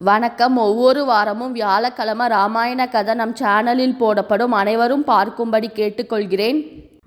வணக்கம். ஒவ்வொரு வாரமும் வியாழக்கிழமை ராமாயண கதை நம் சேனலில் போடப்படும் அனைவரும் பார்க்கும்படி கேட்டுக்கொள்கிறேன்.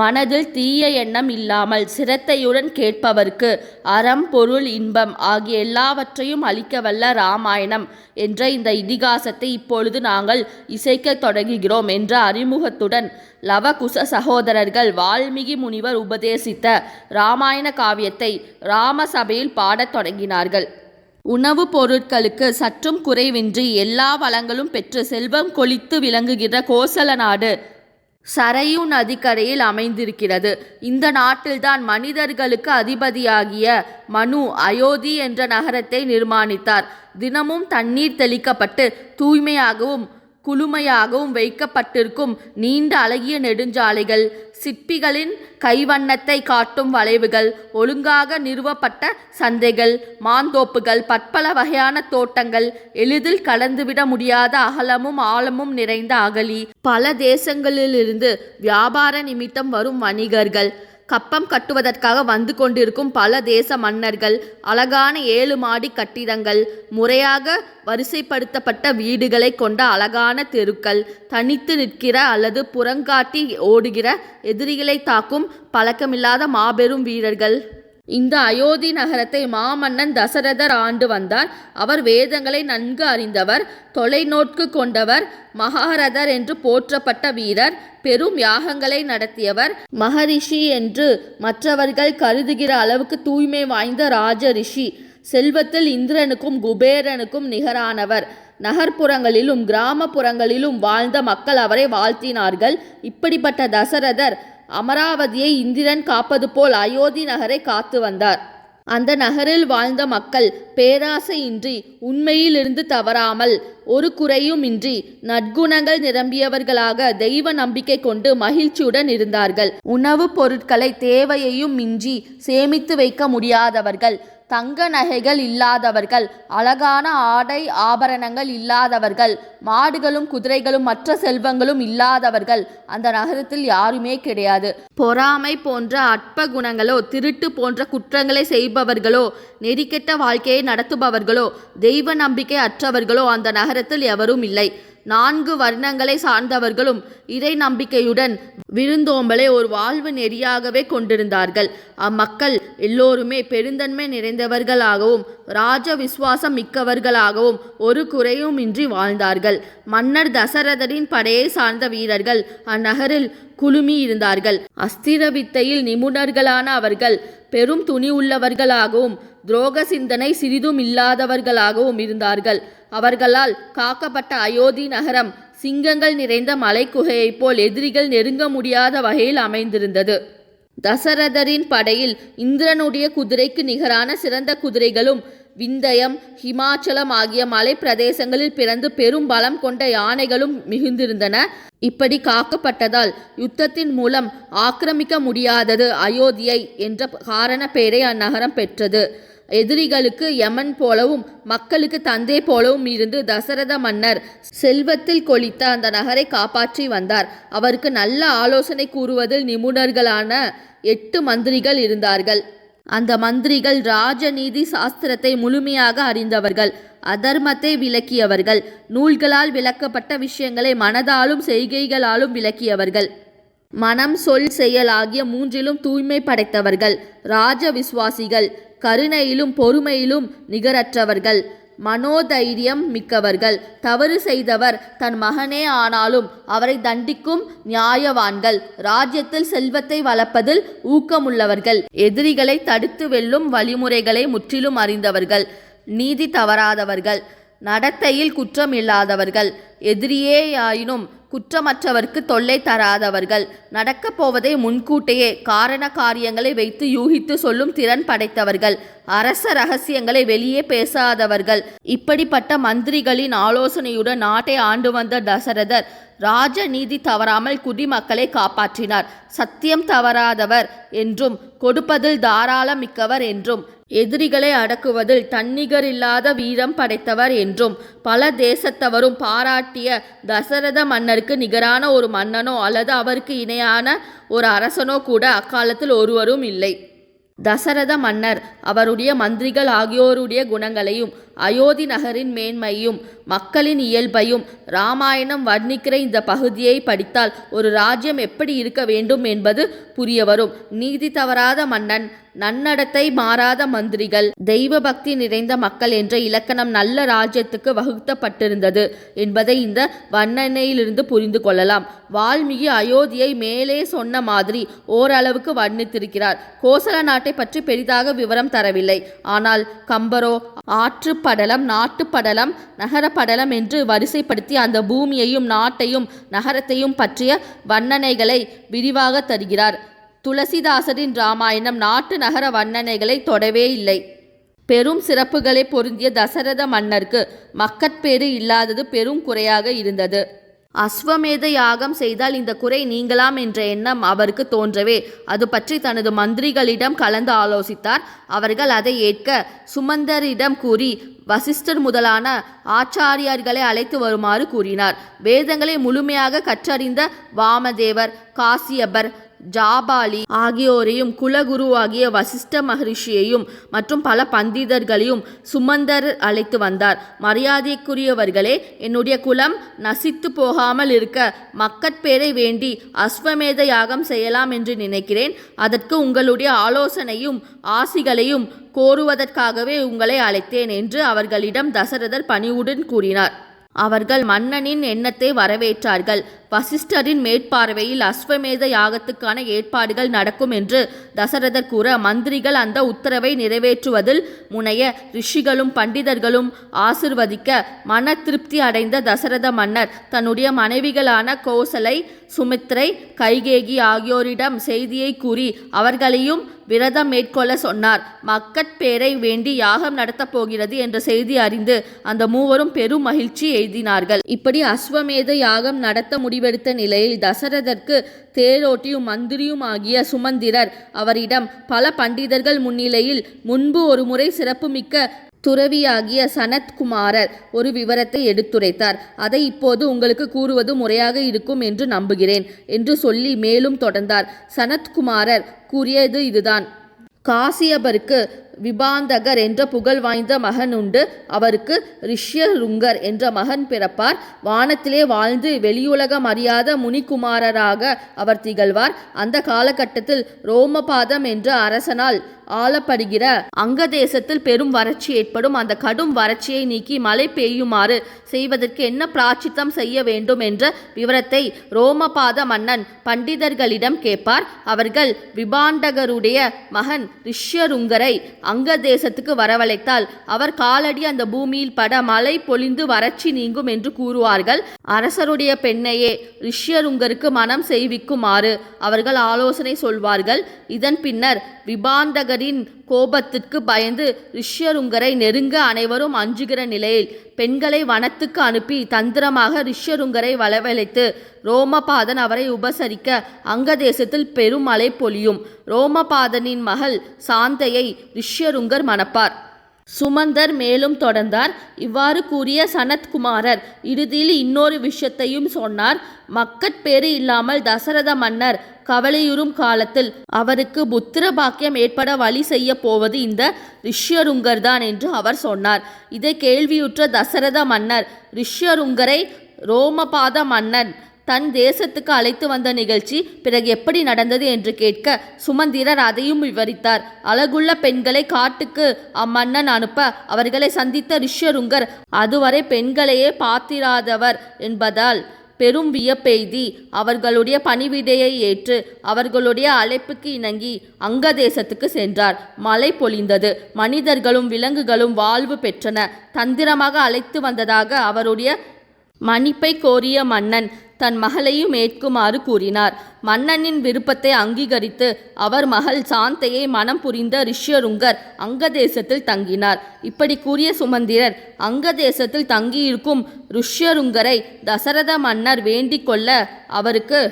மனதில் தீய எண்ணம் இல்லாமல் சிரத்தையுடன் கேட்பவர்க்கு அறம் பொருள் இன்பம் ஆகிய எல்லாவற்றையும் அளிக்கவல்ல ராமாயணம் என்ற இந்த இதிகாசத்தை இப்பொழுது நாங்கள் இசைக்கத் தொடங்குகிறோம் என்ற அறிமுகத்துடன் லவகுச சகோதரர்கள் வால்மீகி முனிவர் உபதேசித்த ராமாயண காவியத்தை ராமசபையில் பாடத் தொடங்கினார்கள். உணவுப் பொருட்களுக்கு சற்றும் குறைவின்றி எல்லா வளங்களும் பெற்று செல்வம் கொழித்து விளங்குகிற கோசல நாடு சரையு நதிக்கரையில் அமைந்திருக்கிறது. இந்த நாட்டில்தான் மனிதர்களுக்கு அதிபதியாகிய மனு அயோத்தி என்ற நகரத்தை நிர்மாணித்தார். தினமும் தண்ணீர் தெளிக்கப்பட்டு தூய்மையாகவும் குளுமையாகவும் வைக்கப்பட்டிருக்கும் நீண்ட அழகிய நெடுஞ்சாலைகள் சிற்பிகளின் கைவண்ணத்தை காட்டும் வளைவுகள் ஒழுங்காக நிறுவப்பட்ட சந்தைகள் மாந்தோப்புகள் பற்பல வகையான தோட்டங்கள் எளிதில் கடந்துவிட முடியாத அகலமும் ஆழமும் நிறைந்த அகலி. பல தேசங்களிலிருந்து வியாபார நிமித்தம் வரும் வணிகர்கள் கப்பம் கட்டுவதற்காக வந்து கொண்டிருக்கும் பல தேச மன்னர்கள் அழகான ஏழு மாடி கட்டிடங்கள் முறையாக வரிசைப்படுத்தப்பட்ட வீடுகளை கொண்ட அழகான தெருக்கள் தனித்து நிற்கிற அல்லது புறங்காட்டி ஓடுகிற எதிரிகளை தாக்கும் பழக்கமில்லாத மாபெரும் வீரர்கள். இந்த அயோத்தி நகரத்தை மாமன்னன் தசரதர் ஆண்டு வந்தார். அவர் வேதங்களை நன்கு அறிந்தவர் தொலைநோக்கு கொண்டவர் மகாரதர் என்று போற்றப்பட்ட வீரர் பெரும் யாகங்களை நடத்தியவர். மகரிஷி என்று மற்றவர்கள் கருதுகிற அளவுக்கு தூய்மை வாய்ந்த ராஜ ரிஷி செல்வத்தில் இந்திரனுக்கும் குபேரனுக்கும் நிகரானவர். நகர்ப்புறங்களிலும் கிராமப்புறங்களிலும் வாழ்ந்த மக்கள் அவரை வாழ்த்தினார்கள். இப்படிப்பட்ட தசரதர் அமராவதியை இந்திரன் காப்பது போல் அயோத்தி நகரை காத்து வந்தார். அந்த நகரில் வாழ்ந்த மக்கள் பேராசையின்றி உண்மையிலிருந்து தவறாமல் ஒரு குறையும் இன்றி நற்குணங்கள் நிரம்பியவர்களாக தெய்வ நம்பிக்கை கொண்டு மகிழ்ச்சியுடன் இருந்தார்கள். உணவுப் பொருட்களை தேவையையும் மிஞ்சி சேமித்து வைக்க முடியாதவர்கள் தங்க நகைகள் இல்லாதவர்கள் அழகான ஆடை ஆபரணங்கள் இல்லாதவர்கள் மாடுகளும் குதிரைகளும் மற்ற செல்வங்களும் இல்லாதவர்கள் அந்த நகரத்தில் யாருமே கிடையாது. பொறாமை போன்ற அற்ப குணங்களோ திருட்டு போன்ற குற்றங்களை செய்பவர்களோ நெறிக்கெட்ட வாழ்க்கையை நடத்துபவர்களோ தெய்வ நம்பிக்கை அற்றவர்களோ அந்த நகரத்தில் எவரும் இல்லை. நான்கு வர்ணங்களை சார்ந்தவர்களும் இறை நம்பிக்கையுடன் விருந்தோம்பலை ஒரு வாழ்வு நெறியாகவே கொண்டிருந்தார்கள். அம்மக்கள் எல்லோருமே பெருந்தன்மை நிறைந்தவர்களாகவும் ராஜ விசுவாசம் மிக்கவர்களாகவும் ஒரு குறையும் இன்றி வாழ்ந்தார்கள். மன்னர் தசரதரின் படையை சார்ந்த வீரர்கள் அந்நகரில் குழுமி இருந்தார்கள் அஸ்திர வித்தையில் நிபுணர்களான அவர்கள் பெரும் துணி உள்ளவர்களாகவும் துரோக சிந்தனை சிறிதும் இல்லாதவர்களாகவும் இருந்தார்கள். அவர்களால் காக்கப்பட்ட அயோத்தி நகரம் சிங்கங்கள் நிறைந்த மலைக்குகையைப் போல் எதிரிகள் நெருங்க முடியாத வகையில் அமைந்திருந்தது. தசரதரின் படையில் இந்திரனுடைய குதிரைக்கு நிகரான சிறந்த குதிரைகளும் விந்தயம் ஹிமாச்சலம் ஆகிய மலை பிரதேசங்களில் பிறந்து பெரும் பலம் கொண்ட யானைகளும் மிகுந்திருந்தன. இப்படி காக்கப்பட்டதால் யுத்தத்தின் மூலம் ஆக்கிரமிக்க முடியாதது அயோத்தியை என்ற காரண பெயரை அந்நகரம் பெற்றது. எதிரிகளுக்கு யமன் போலவும் மக்களுக்கு தந்தை போலவும் இருந்து தசரத மன்னர் செல்வத்தில் கொளித்த அந்த நகரை காப்பாற்றி வந்தார். அவருக்கு நல்ல ஆலோசனை கூறுவதில் நிபுணர்களான எட்டு மந்திரிகள் இருந்தார்கள். அந்த மந்திரிகள் ராஜநீதி சாஸ்திரத்தை முழுமையாக அறிந்தவர்கள் அதர்மத்தை விளக்கியவர்கள் நூல்களால் விளக்கப்பட்ட விஷயங்களை மனதாலும் செய்கைகளாலும் விளக்கியவர்கள். மனம் சொல் செயல் ஆகிய மூன்றிலும் தூய்மை படைத்தவர்கள் ராஜ விசுவாசிகள் கருணையிலும் பொறுமையிலும் நிகரற்றவர்கள். மனோதைரியம் மிக்கவர்கள். தவறு செய்தவர் தன் மகனே ஆனாலும் அவரை தண்டிக்கும் நியாயவான்கள். ராஜ்யத்தில் செல்வத்தை வளர்ப்பதில் ஊக்கமுள்ளவர்கள். எதிரிகளை தடுத்து வெல்லும் வழிமுறைகளை முற்றிலும் அறிந்தவர்கள். நீதி தவறாதவர்கள். நடத்தையில் குற்றம் இல்லாதவர்கள் எதிரியேயாயினும் குற்றமற்றவர்க்கு தொல்லை தராதவர்கள். நடக்கப் போவதை முன்கூட்டியே காரண காரியங்களை வைத்து யூகித்து சொல்லும் திறன் படைத்தவர்கள். அரச ரகசியங்களை வெளியே பேசாதவர்கள். இப்படிப்பட்ட மந்திரிகளின் ஆலோசனையுடன் நாட்டை ஆண்டு வந்த தசரதர் ராஜ நீதி தவறாமல் குடிமக்களை காப்பாற்றினார். சத்தியம் தவறாதவர் என்றும் கொடுப்பதில் தாராளமிக்கவர் என்றும் எதிரிகளை அடக்குவதில் தன்னிகரில்லாத வீரம் படைத்தவர் என்றும் பல தேசத்தவரும் பாராட்டிய தசரத மன்னருக்கு நிகரான ஒரு மன்னனோ அல்லது அவருக்கு இணையான ஒரு அரசனோ கூட அக்காலத்தில் ஒருவரும் இல்லை. தசரத மன்னர் அவருடைய மந்திரிகள் ஆகியோருடைய குணங்களையும் அயோத்தி நகரின் மேன்மையும் மக்களின் இயல்பையும் ராமாயணம் வர்ணிக்கிற இந்த பகுதியை படித்தால் ஒரு ராஜ்யம் எப்படி இருக்க வேண்டும் என்பது புரிய வரும். நீதி தவறாத மன்னன் நன்னடத்தை மாறாத மந்திரிகள் தெய்வ பக்தி நிறைந்த மக்கள் என்ற இலக்கணம் நல்ல ராஜ்யத்துக்கு வகுத்தப்பட்டிருந்தது என்பதை இந்த வர்ணனையிலிருந்து புரிந்து கொள்ளலாம். வால்மீகி அயோத்தியை மேலே சொன்ன மாதிரி ஓரளவுக்கு வர்ணித்திருக்கிறார். கோசல நாட்டை பற்றி பெரிதாக விவரம் தரவில்லை. ஆனால் கம்பரோ ஆற்று படலம் நாட்டுப்படலம் படலம் என்று வரிசைப்படுத்தி அந்த பூமியையும் நாட்டையும் நகரத்தையும் பற்றிய வர்ணனைகளை விரிவாக தருகிறார். துளசிதாசரின் ராமாயணம் நாட்டு நகர வர்ணனைகளை தொடவே இல்லை. பெரும் சிறப்புகளை பொருந்திய தசரத மன்னருக்கு மக்கட்பேறு இல்லாதது பெரும் குறையாக இருந்தது. அஸ்வமேத யாகம் செய்தால் இந்த குறை நீங்கலாம் என்ற எண்ணம் அவருக்கு தோன்றவே அது பற்றி தனது மந்திரிகளிடம் கலந்து ஆலோசித்தார். அவர்கள் அதை ஏற்க சுமந்தரிடம் கூறி வசிஷ்டர் முதலான ஆச்சாரியார்களை அழைத்து வருமாறு கூறினார். வேதங்களை முழுமையாக கற்றறிந்த வாமதேவர் காசியபர் ஜாபாலி ஆகியோரையும் குலகுருவாகிய வசிஷ்ட மகரிஷியையும் மற்றும் பல பண்டிதர்களையும் சுமந்தர் அழைத்து வந்தார். மரியாதைக்குரியவர்களே என்னுடைய குலம் நசித்து போகாமல் இருக்க மக்கட்பேரை வேண்டி அஸ்வமேத யாகம் செய்யலாம் என்று நினைக்கிறேன். அதற்கு உங்களுடைய ஆலோசனையும் ஆசிகளையும் கோருவதற்காகவே உங்களை அழைத்தேன் என்று அவர்களிடம் தசரதர் பணிவுடன் கூறினார். அவர்கள் மன்னனின் எண்ணத்தை வரவேற்றார்கள். வசிஷ்டரின் மேற்பார்வையில் அஸ்வமேத யாகத்துக்கான ஏற்பாடுகள் நடக்கும் என்று தசரதர் கூற மந்திரிகள் அந்த உத்தரவை நிறைவேற்றுவதில் முனைய ரிஷிகளும் பண்டிதர்களும் ஆசிர்வதிக்க மன திருப்தி அடைந்த தசரத மன்னர் தன்னுடைய மனைவிகளான கோசலை சுமித்ரை கைகேகி ஆகியோரிடம் செய்தியை கூறி அவர்களையும் விரதம் மேற்கொள்ள சொன்னார். மக்கட்பேரை வேண்டி யாகம் நடத்தப் போகிறது என்ற செய்தி அறிந்து அந்த மூவரும் பெரும் மகிழ்ச்சி எய்தினார்கள். இப்படி அஸ்வமேத யாகம் நடத்த முடிவெடுத்த நிலையில் தசரதற்கு தேரோட்டியும் மந்திரியும் ஆகிய சுமந்திரர் அவரிடம் பல பண்டிதர்கள் முன்னிலையில் முன்பு ஒரு முறை சிறப்புமிக்க துறவியாகிய சனத்குமாரர் ஒரு விவரத்தை எடுத்துரைத்தார். அதை இப்போது உங்களுக்கு கூறுவது முறையாக இருக்கும் என்று நம்புகிறேன் என்று சொல்லி மேலும் தொடர்ந்தார். சனத்குமாரர் கூறியது இதுதான். காசியபருக்கு விபாந்தகர் என்ற புகழ் வாய்ந்த மகன் உண்டு. அவருக்கு ரிஷ்யருங்கர் என்ற மகன் பிறப்பார். வானத்திலே வாழ்ந்து வெளியுலகம் அறியாத முனிகுமாரராக அவர் திகழ்வார். அந்த காலகட்டத்தில் ரோமபாதம் என்ற அரசனால் ஆளப்படுகிற அங்க தேசத்தில் பெரும் வறட்சி ஏற்படும். அந்த கடும் வறட்சியை நீக்கி மழை பெய்யுமாறு செய்வதற்கு என்ன பிராச்சித்தம் செய்ய வேண்டும் என்ற விவரத்தை ரோமபாத மன்னன் பண்டிதர்களிடம் கேட்பார். அவர்கள் விபாண்டகருடைய மகன் ரிஷ்யருங்கரை அங்க தேசத்துக்கு வரவழைத்தால் அவர் காலடி அந்த பூமியில் பட மழை பொழிந்து வறட்சி நீங்கும் என்று கூறுவார்கள். அரசருடைய பெண்ணையே ரிஷ்யருங்கருக்கு மனம் செய்விக்குமாறு அவர்கள் ஆலோசனை சொல்வார்கள். இதன் பின்னர் விபாந்தகரின் கோபத்திற்கு பயந்து ரிஷ்யருங்கரை நெருங்க அனைவரும் அஞ்சுகிற நிலையில் பெண்களை வனத்துக்கு அனுப்பி தந்திரமாக ரிஷ்யருங்கரை வளவழைத்து ரோமபாதன் அவரை உபசரிக்க அங்கதேசத்தில் பெரும் மழை பொழியும். ரோமபாதனின் மகள் சாந்தையை ரிஷ்யருங்கர் மணப்பார். சுமந்தர் மேலும் தொடர்ந்தார். இவ்வாறு கூறிய சனத்குமாரர் இறுதியில் இன்னொரு விஷயத்தையும் சொன்னார். மக்கட்பேறு இல்லாமல் தசரத மன்னர் கவலையுறும் காலத்தில் அவருக்கு புத்திர பாக்கியம் ஏற்பட வழி செய்ய போவது இந்த ரிஷ்யருங்கர் தான் என்று அவர் சொன்னார். இதை கேள்வியுற்ற தசரத மன்னர் ரிஷ்யருங்கரை ரோமபாத மன்னன் தன் தேசத்துக்கு அழைத்து வந்த நிகழ்ச்சி பிறகு எப்படி நடந்தது என்று கேட்க சுமந்திரர் அதையும் விவரித்தார். அழகுள்ள பெண்களை காட்டுக்கு அம்மன்னன் அனுப்ப அவர்களை சந்தித்த ரிஷ்யருங்கர் அதுவரை பெண்களையே பார்த்திராதவர் என்பதால் பெரும் வியப்பெய்தி. அவர்களுடைய பணிவிடையை ஏற்று அவர்களுடைய அழைப்புக்கு இணங்கி அங்க தேசத்துக்கு சென்றார். மழை பொழிந்தது. மனிதர்களும் விலங்குகளும் வாழ்வு பெற்றன. தந்திரமாக அழைத்து வந்ததாக அவருடைய மன்னிப்பை கோரிய மன்னன் தன் மகளையும் ஏற்குமாறு கூறினார். மன்னனின் விருப்பத்தை அங்கீகரித்து அவர் மகள் சாந்தையை மனம் புரிந்த ரிஷ்யருங்கர் அங்கதேசத்தில் தங்கினார். இப்படி கூறிய சுமந்திரர் அங்கதேசத்தில் தங்கியிருக்கும் ருஷ்யருங்கரை தசரத மன்னர் வேண்டிக் கொள்ள அவருக்கு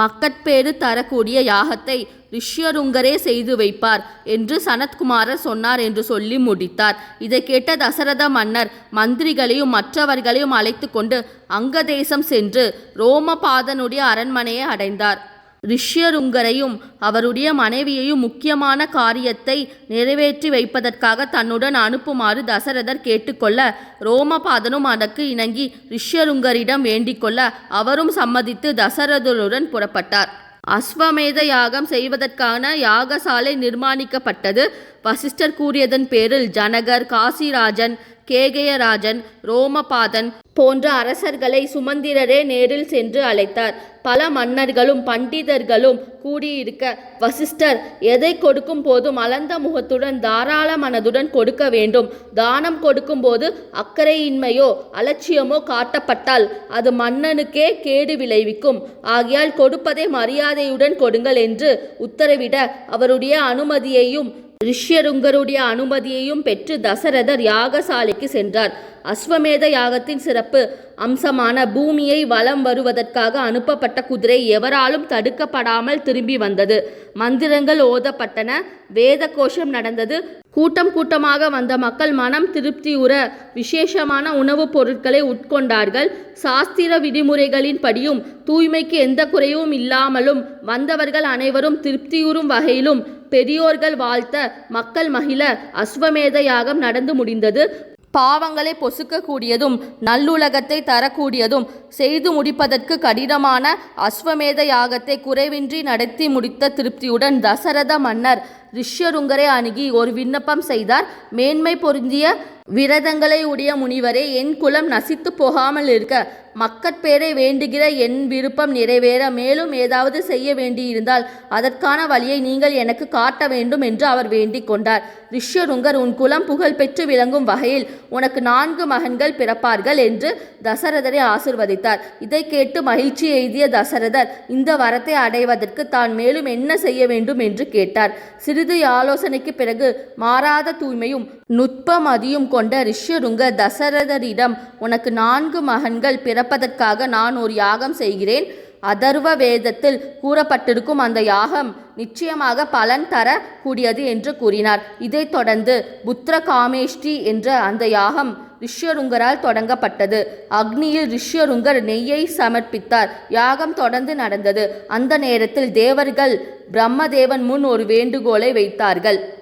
மக்கட்பேறு தரக்கூடிய யாகத்தை ரிஷ்யருங்கரே செய்து வைப்பார் என்று சனத்குமாரர் சொன்னார் என்று சொல்லி முடித்தார். இதை கேட்ட தசரத மன்னர் மந்திரிகளையும் மற்றவர்களையும் அழைத்து கொண்டு அங்கதேசம் சென்று ரோமபாதனுடைய அரண்மனையை அடைந்தார். ரிஷ்யருங்கரையும் அவருடைய மனைவியையும் முக்கியமான காரியத்தை நிறைவேற்றி வைப்பதற்காக தன்னுடன் அனுப்புமாறு தசரதர் கேட்டுக்கொள்ள ரோமபாதனும் அதற்கு இணங்கி ரிஷ்யருங்கரிடம் வேண்டிக்கொள்ள அவரும் சம்மதித்து தசரதருடன் புறப்பட்டார். அஸ்வமேத யாகம் செய்வதற்கான யாகசாலை நிர்மாணிக்கப்பட்டது. வசிஷ்டர் கூறியதன் பேரில் ஜனகர் காசிராஜன் கேகயராஜன் ரோமபாதன் போன்ற அரசர்களை சுமந்திரரே நேரில் சென்று அழைத்தார். பல மன்னர்களும் பண்டிதர்களும் கூடியிருக்க வசிஷ்டர் எதை கொடுக்கும் போதும் அலந்த முகத்துடன் தாராள மனதுடன் கொடுக்க வேண்டும். தானம் கொடுக்கும் போது அக்கறையின்மையோ அலட்சியமோ காட்டப்பட்டால் அது மன்னனுக்கே கேடு விளைவிக்கும். ஆகையால் கொடுப்பதை மரியாதையுடன் கொடுங்கள் என்று உத்தரவிட அவருடைய அனுமதியையும் ரிஷ்யருங்கருடைய அனுமதியையும் பெற்று தசரதர் யாகசாலைக்கு சென்றார். அஸ்வமேத யாகத்தின் சிறப்பு அம்சமான பூமியை வலம் வருவதற்காக அனுப்பப்பட்ட குதிரை எவராலும் தடுக்கப்படாமல் திரும்பி வந்தது. மந்திரங்கள் ஓதப்பட்டன. வேத கோஷம் நடந்தது. கூட்டம் கூட்டமாக வந்த மக்கள் மனம் திருப்தியுற விசேஷமான உணவுப் பொருட்களை உட்கொண்டார்கள். சாஸ்திர விதிமுறைகளின்படியும் தூய்மைக்கு எந்த குறையும் இல்லாமலும் வந்தவர்கள் அனைவரும் திருப்தியுறும் வகையிலும் பெரியோர்கள் வாழ்த்த மக்கள் மகிழ அஸ்வமேத யாகம் நடந்து முடிந்தது. பாவங்களை பொசுக்கக்கூடியதும் நல்லுலகத்தை தரக்கூடியதும் செய்து முடிப்பதற்கு கடினமான அஸ்வமேத யாகத்தை குறைவின்றி நடத்தி முடித்த திருப்தியுடன் தசரத மன்னர் ரிஷ்யருங்கரை அணுகி ஒரு விண்ணப்பம் செய்தார். மேன்மை பொருந்திய விரதங்களை உடைய முனிவரே என் குலம் நசித்து போகாமல் இருக்க மக்கட்பேரை வேண்டுகிற என் விருப்பம் நிறைவேற மேலும் ஏதாவது செய்ய வேண்டியிருந்தால் அதற்கான வழியை நீங்கள் எனக்கு காட்ட வேண்டும் என்று அவர் வேண்டிக் கொண்டார். ரிஷ்யருங்கர் உன் குலம் புகழ் பெற்று விளங்கும் வகையில் உனக்கு நான்கு மகன்கள் பிறப்பார்கள் என்று தசரதரை ஆசிர்வதித்தார். இதை கேட்டு மகிழ்ச்சி எய்திய தசரதர் இந்த வரத்தை அடைவதற்கு தான் மேலும் என்ன செய்ய வேண்டும் என்று கேட்டார். சிறிது ஆலோசனைக்கு பிறகு மாறாத தூய்மையும் நுட்பமதியும் கொண்ட கொண்ட ரிஷ்யருங்க தசரதரிடம் உனக்கு நான்கு மகன்கள் பிறப்பதற்காக நான் ஒரு யாகம் செய்கிறேன். அதர்வ வேதத்தில் கூறப்பட்டிருக்கும் அந்த யாகம் நிச்சயமாக பலன் தர கூடியது என்று கூறினார். இதைத் தொடர்ந்து புத்திர காமேஷ்டி என்ற அந்த யாகம் ரிஷ்யருங்கரால் தொடங்கப்பட்டது. அக்னியில் ரிஷ்யருங்கர் நெய்யை சமர்ப்பித்தார். யாகம் தொடர்ந்து நடந்தது. அந்த நேரத்தில் தேவர்கள் பிரம்மதேவன் முன் ஒரு வேண்டுகோளை வைத்தார்கள்.